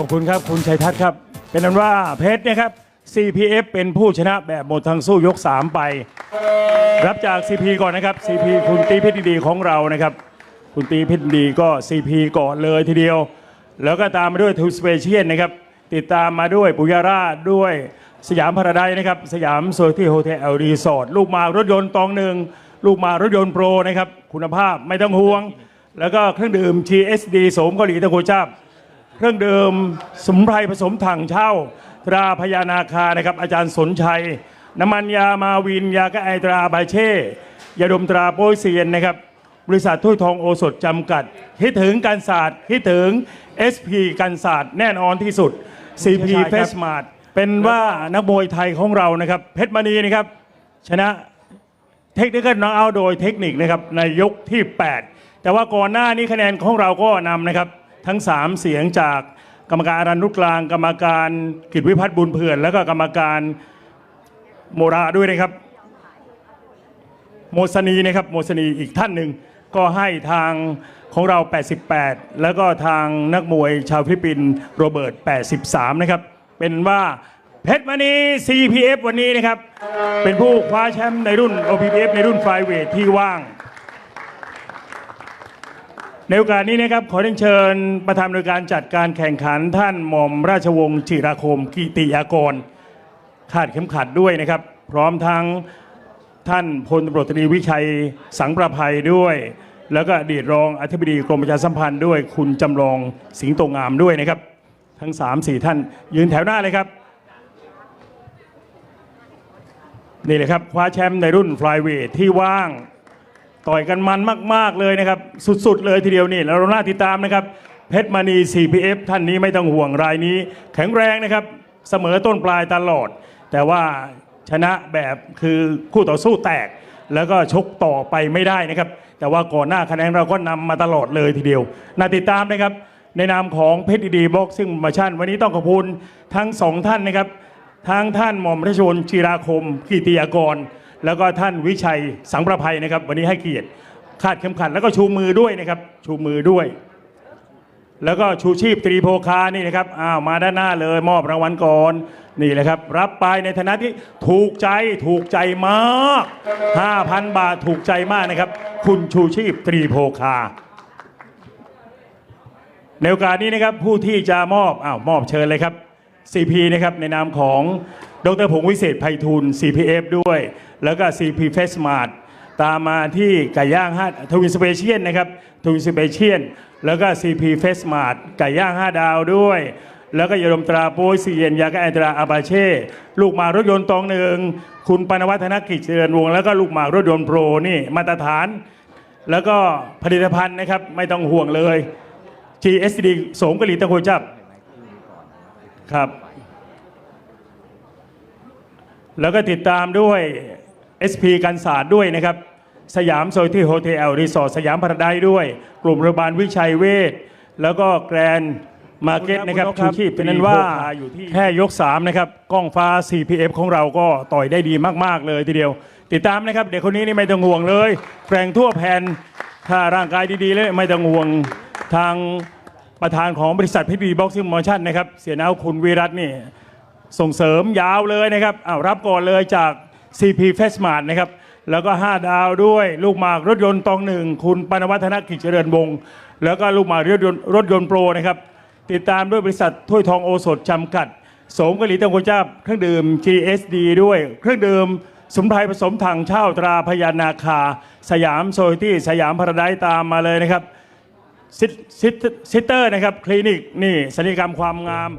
ขอบคุณครับ คุณชัยทัศน์ครับ เป็นนั้นว่าเพชรเนะครับ CPF เป็นผู้ชนะแบบหมดทางสู้ยก 3 ไป รับจาก CP ก่อนนะครับ CP คุณตีเพิธีดีของเรานะครับ คุณตีเพิธีดีก็ CP ก่อนเลยทีเดียว แล้วก็ตามมาด้วยทูสเปเชียลนะครับ ติดตามมาด้วยปุยาราด้วยสยามพาราไดซ์นะครับ สยามโซที่โฮเทลรีสอร์ทลูกมารถยนต์ตองหนึ่งลูกมารถยนต์โปรนะครับ คุณภาพไม่ต้องห่วง แล้วก็เครื่องดื่ม TSD สมเกาหลีตะโกจับ เครื่องดื่มสมุนไพรผสมถังเช่า ตราพญานาคานะครับ อาจารย์สนชัย น้ำมันยามาวิน ยากระไอตราบาเช่ยาดมตราโป้ยเซียนนะครับ บริษัทถ้วยทองโอสถจำกัด คิดถึงการศาสตร์คิดถึง SP การศาสตร์แน่นอนที่สุด CP เฟสมาร์ทเป็นว่านักมวยไทยของเรานะครับ เพชรมณีนะครับ ชนะเทคนิคน็อกเอาโดยเทคนิคนะครับในยกที่ 8 แต่ว่าก่อนหน้านี้คะแนนของเราก็นำนะครับ ทั้ง 3 เสียงจากกรรมการอรันนุกลาง กรรมการกิจวิพัฒน์บุญเผื่อน แล้วก็กรรมการโมราด้วยนะครับ โมสนีนะครับโมสนีอีกท่านหนึ่งก็ให้ทางของเรา 88 แล้วก็ทางนักมวยชาวฟิลิปปินส์โรเบิร์ต 83 นะครับ เป็นว่าเพชรมณี CPF วันนี้นะครับ เป็นผู้คว้าแชมป์ในรุ่น OPF ในรุ่นไฟเวทที่ว่าง ในโอกาสนี้นะครับขอเรียนเชิญประธานในวยการจัดการแข่งขันท่านหม่อมราชวงศ์จิราคมกิติยากรคาดเข็มขัดด้วยนะครับ พร้อมทั้งท่านพลตำรวจตรีวิชัยสังประภัยด้วย แล้วก็อดีตรองอธิบดีกรมประชาสัมพันธ์ด้วย คุณจำลองสิงห์โตงามด้วยนะครับ ทั้ง 3-4 ท่านยืนแถวหน้าเลยครับนี่เลยครับคว้าแชมป์ในรุ่นฟลายเวทที่ว่าง ต่อยกันมันมาก ๆเลยนะครับ สุดๆ เลยทีเดียวนี่แล้วเราน่าติดตามนะครับ เพชรมณี CPF ท่านนี้ไม่ต้องห่วงรายนี้ แข็งแรงนะครับ เสมอต้นปลายตลอด แต่ว่าชนะแบบคือคู่ต่อสู้แตก แล้วก็ชกต่อไปไม่ได้นะครับ แต่ว่าก่อนหน้าคะแนนเราก็นำมาตลอดเลยทีเดียว น่าติดตามนะครับ ในนามของเพชรดีบ็อกซิ่งมาชั่น วันนี้ต้องขอบคุณทั้งสองท่านนะครับทั้งท่านหม่อมราชวงศ์จีราคมกิติยากร แล้วก็ท่านวิชัยสังประภัยนะครับ วันนี้ให้เกียรติคาดเข็มขัดแล้วก็ชูมือด้วยนะครับ ชูมือด้วย แล้วก็ชูชีพตรีโพคานี่นะครับอ้าวมาด้านหน้าเลยมอบรางวัลก่อนนี่แหละครับ รับไปในฐานะที่ถูกใจถูกใจมาก 5,000 บาทถูกใจมากนะครับ คุณชูชีพตรีโพคาในโอกาสนี้นะครับผู้ที่จะมอบอ้าวมอบเชิญเลยครับ CP นะครับในนามของ ดรพงศ์วิเศษไพฑูรย์ CPF ด้วย แล้วก็ CP f a c e m a r t ตามมาที่ไก่ย่างห้าทวินสเปเชียนนะครับทวินสเปเชียนแล้วก็ CP f a c e m a r t ไก่ย่าง 5 ดาวด้วย แล้วก็ยาดมตราโป้ยเซียนยาก็แอนตราอาบาเช่ ลูกหมากรถยนต์ตองหนึ่งคุณปานวัฒนกิจเจริญวงศ์แล้วก็ลูกหมากรถยนต์โปรนี่มาตรฐาน แล้วก็ผลิตภัณฑ์นะครับไม่ต้องห่วงเลย GSD สมกะหรี่ตะโกจับครับ แล้วก็ติดตามด้วย SP กันศาสตร์ด้วยนะครับ สยามโซที่โฮเทลรีสอร์ทสยามพาราไดซ์ด้วย กลุ่มโรงพยาบาลวิชัยเวชแล้วก็แกรนมาร์เก็ตนะครับชูชีพเป็นนั้นว่าแค่ยก 3 นะครับ กล้องฟ้า CPF ของเราก็ต่อยได้ดีมาก ๆ เลยทีเดียว ติดตามนะครับ เด็กคนนี้นี่ไม่ต้องห่วงเลยแกร่งทั่วแผ่นถ้าร่างกายดี ๆ เลยไม่ต้องห่วงทางประธานของบริษัทพิธีบ็อกซิ่งมอชั่นนะครับ เสียนาวคุณวิรัตน์นี่ ส่งเสริมยาวเลยนะครับอ้าวรับก่อนเลยจาก CP f a s t m a r t นะครับแล้วก็ 5 ดาวด้วย ลูกหมากรถยนต์ตองหนึ่งคุณปานวัฒนกิจเจริญวงศ์แล้วก็ลูกหมากรถยนต์รถยนต์โปรนะครับติดตามด้วยบริษัทถ้วยทองโอสถจำกัดสมกะหรี่เตังโกจ้าบเครื่องดื่ม GSD ด้วย เครื่องดื่มสมุนไพรผสมถังเช่าตราพญานาคา สยามโซที่สยามพาราไดซ์ตามมาเลยนะครับซิสเตอร์นะครับ คลินิก นี่ศัลยกรรมความงาม